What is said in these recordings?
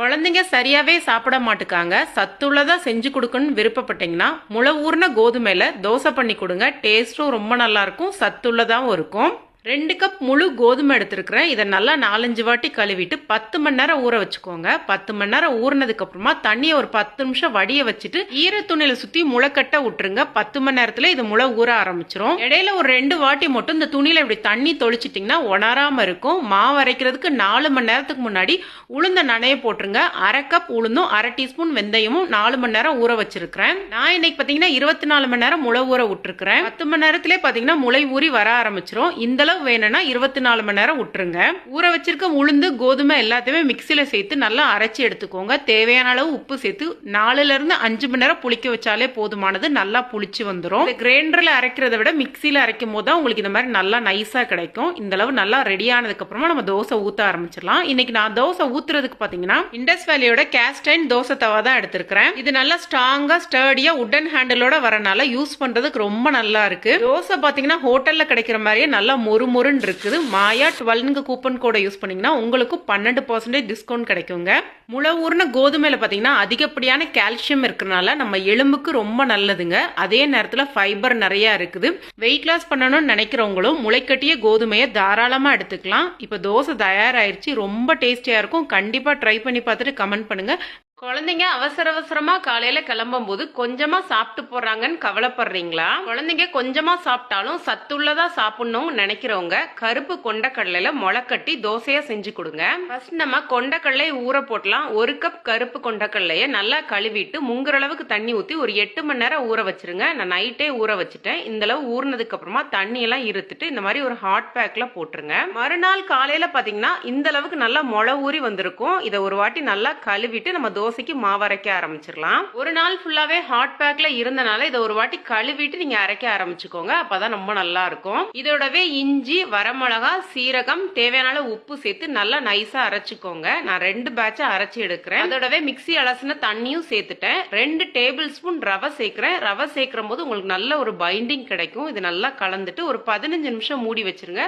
குழந்தைங்க சரியாவே சாப்பிட மாட்டுக்காங்க. சத்துள்ளதாக செஞ்சு கொடுக்கணும்னு விருப்பப்பட்டீங்கன்னா முளை ஊர்ன கோதுமையில் தோசை பண்ணி கொடுங்க. டேஸ்ட்டும் ரொம்ப நல்லாயிருக்கும் சத்துள்ளதாகவும் இருக்கும். ரெண்டு கப் முழு கோதுமை எடுத்திருக்கிறேன். இதை நல்லா நாலஞ்சு வாட்டி கழுவிட்டு பத்து மணி நேரம் ஊற வச்சுக்கோங்க. பத்து மணி நேரம் ஊறினதுக்கு அப்புறமா தண்ணியை ஒரு பத்து நிமிஷம் வடிய வச்சுட்டு ஈர துணியில சுத்தி முளைக்கட்ட விட்டுருங்க. பத்து மணி நேரத்துல இது முளை ஊற ஆரம்பிச்சிரும். இடையில ஒரு ரெண்டு வாட்டி மட்டும் இந்த துணியில இப்படி தண்ணி தொளிச்சிட்டிங்கன்னா உணராம இருக்கும். மாவு அரைக்கிறதுக்கு நாலு மணி நேரத்துக்கு முன்னாடி உளுந்த நனைய போட்டுருங்க. அரை கப் உளுந்தும் அரை டீஸ்பூன் வெந்தயமும் நாலு மணி நேரம் ஊற வச்சிருக்கிறேன். நான் இன்னைக்கு பாத்தீங்கன்னா இருபத்தி நாலு மணி நேரம் முளை ஊற விட்டுருக்கிறேன். பத்து மணி நேரத்திலே பாத்தீங்கன்னா முளை ஊறி வர ஆரம்பிச்சிரும். இந்த அளவு வேணும்னா இருபத்தி நாலு மணி நேரம் விட்டுருங்க. ஊற வச்சிருக்க உளுந்து கோதுமை எல்லாத்தையுமே மிக்சியில சேர்த்து நல்லா அரைச்சி எடுத்துக்கோங்க. தேவையான அளவு உப்பு சேர்த்து நாலுல இருந்து அஞ்சு மணி நேரம் புளிக்க வச்சாலே போதுமானது. நல்லா புளிச்சு வந்துடும் கிரைண்டர்ல அரைக்கிறத விட மிக்சியில அரைக்கும் போது தான் உங்களுக்கு இந்த மாதிரி நல்லா நைஸா கிடைக்கும். இந்த அளவு நல்லா ரெடி ஆனதுக்கு அப்புறமா நம்ம தோசை ஊத்த ஆரம்பிச்சிடலாம். இன்னைக்கு நான் தோசை ஊத்துறதுக்கு பாத்தீங்கன்னா இண்டஸ் வேலியோட கேஸ்டைன் தோசை தவா தான் எடுத்திருக்கிறேன். இது நல்லா ஸ்ட்ராங்கா ஸ்டர்டியா உடன் ஹேண்டிலோட வரனால யூஸ் பண்றதுக்கு ரொம்ப நல்லா இருக்கு. தோசை பாத்தீங்கன்னா ஹோட்டல்ல கிடைக்கிற மாதிரியே நல்லா மொறு மொறுன்னு இருக்குது. மாயா டுவெல்ங்க கூப்பன் கோடை யூஸ் பண்ணீங்கன்னா உங்களுக்கு பன்னெண்டு பர்சன்டேஜ் டிஸ்கவுண்ட் கிடைக்குங்க. முளை ஊர்ன கோதுமையில் பார்த்தீங்கன்னா அதிகப்படியான கால்சியம் இருக்கிறனால நம்ம எலும்புக்கு ரொம்ப நல்லதுங்க. அதே நேரத்தில் ஃபைபர் நிறையா இருக்குது. வெயிட் லாஸ் பண்ணணும்னு நினைக்கிறவங்களும் முளைக்கட்டிய கோதுமையை தாராளமாக எடுத்துக்கலாம். இப்போ தோசை தயாராயிருச்சு. ரொம்ப டேஸ்டியாக இருக்கும். கண்டிப்பாக ட்ரை பண்ணி பார்த்துட்டு கமெண்ட் பண்ணுங்கள் குழந்தைங்க அவசர அவசரமா காலையில கிளம்பும் போது கொஞ்சமா சாப்பிட்டு போறாங்கன்னு கவலைப்படுறீங்களா? குழந்தைங்க கொஞ்சமா சாப்பிட்டாலும் சத்துள்ளதா சாப்பிடணும்னு நினைக்கிறவங்க கருப்பு கொண்டக்கடலையில முளைக்கட்டி தோசையா செஞ்சு கொடுங்க. ஃபர்ஸ்ட் நம்ம கொண்டக்கடலையை ஊற போட்டலாம். ஒரு கப் கருப்பு கொண்டக்கடலைய நல்லா கழுவிட்டு முங்குற அளவுக்கு தண்ணி ஊத்தி ஒரு எட்டு மணி நேரம் ஊற வச்சிருங்க. நான் நைட்டே ஊற வச்சுட்டேன். இந்த அளவு ஊறினதுக்கு அப்புறமா தண்ணி எல்லாம் இருத்துட்டு இந்த மாதிரி ஒரு ஹாட் பேக்ல போட்டுருங்க. மறுநாள் காலையில பாத்தீங்கன்னா இந்த அளவுக்கு நல்லா முளை ஊறி வந்திருக்கும். இதை ஒரு வாட்டி நல்லா கழுவிட்டு நம்ம தோசை தோசைக்கு மாவு அரைக்க ஆரம்பிச்சிடலாம். ஒரு நாள் ஃபுல்லாவே ஹாட் பேக்ல இருந்தனால இதை ஒரு வாட்டி கழுவிட்டு நீங்க அரைக்க ஆரம்பிச்சுக்கோங்க. அப்பதான் ரொம்ப நல்லா இருக்கும். இதோடவே இஞ்சி வரமிளகா சீரகம் தேவையான உப்பு சேர்த்து நல்லா நைஸா அரைச்சுக்கோங்க. நான் ரெண்டு பேட்சா அரைச்சு எடுக்கிறேன். அதோடவே மிக்ஸி அலசின தண்ணியும் சேர்த்துட்டேன். ரெண்டு டேபிள் ஸ்பூன் ரவை சேர்க்கிறேன். ரவை சேர்க்கிற போது உங்களுக்கு நல்ல ஒரு பைண்டிங் கிடைக்கும். இது நல்லா கலந்துட்டு ஒரு பதினஞ்சு நிமிஷம் மூடி வச்சிருங்க.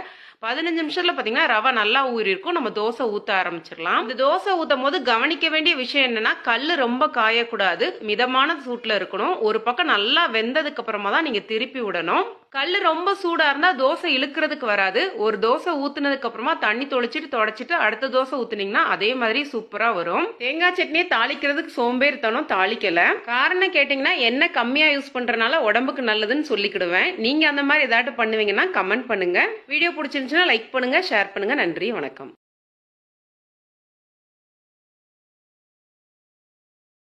பதினஞ்சு நிமிஷத்துல பாத்தீங்கன்னா ரவை நல்லா ஊறி இருக்கும் நம்ம தோசை ஊத்த ஆரம்பிச்சிடலாம். இந்த தோசை ஊத்தும் போது கவனிக்க வேண்டிய விஷயம் என்னன்னா கல் ரொம்ப காயக்கூடாது. மிதமான சூட்ல இருக்கணும். ஒரு பக்கம் நல்லா வெந்ததுக்கு அப்புறமா தான் நீங்க திருப்பி விடணும். கல் ரொம்ப சூடா இருந்தா தோசை இழுக்கிறதுக்கு வராது. ஒரு தோசை ஊத்துனதுக்கு அப்புறமா தண்ணி தொளிச்சிட்டு தொடச்சிட்டு அடுத்த தோசை ஊத்துனீங்கன்னா அதே மாதிரி சூப்பரா வரும். தேங்காய் சட்னியை தாளிக்கிறதுக்கு சோம்பேறித்தனம் தாளிக்கல. காரணம் கேட்டீங்கன்னா என்ன கம்மியா யூஸ் பண்றதுனால உடம்புக்கு நல்லதுன்னு சொல்லிக்கிடுவேன். நீங்க அந்த மாதிரி ஏதாட்டு பண்ணுவீங்கன்னா கமெண்ட் பண்ணுங்க. வீடியோ பிடிச்சிருந்துச்சுன்னா லைக் பண்ணுங்க ஷேர் பண்ணுங்க. நன்றி வணக்கம்.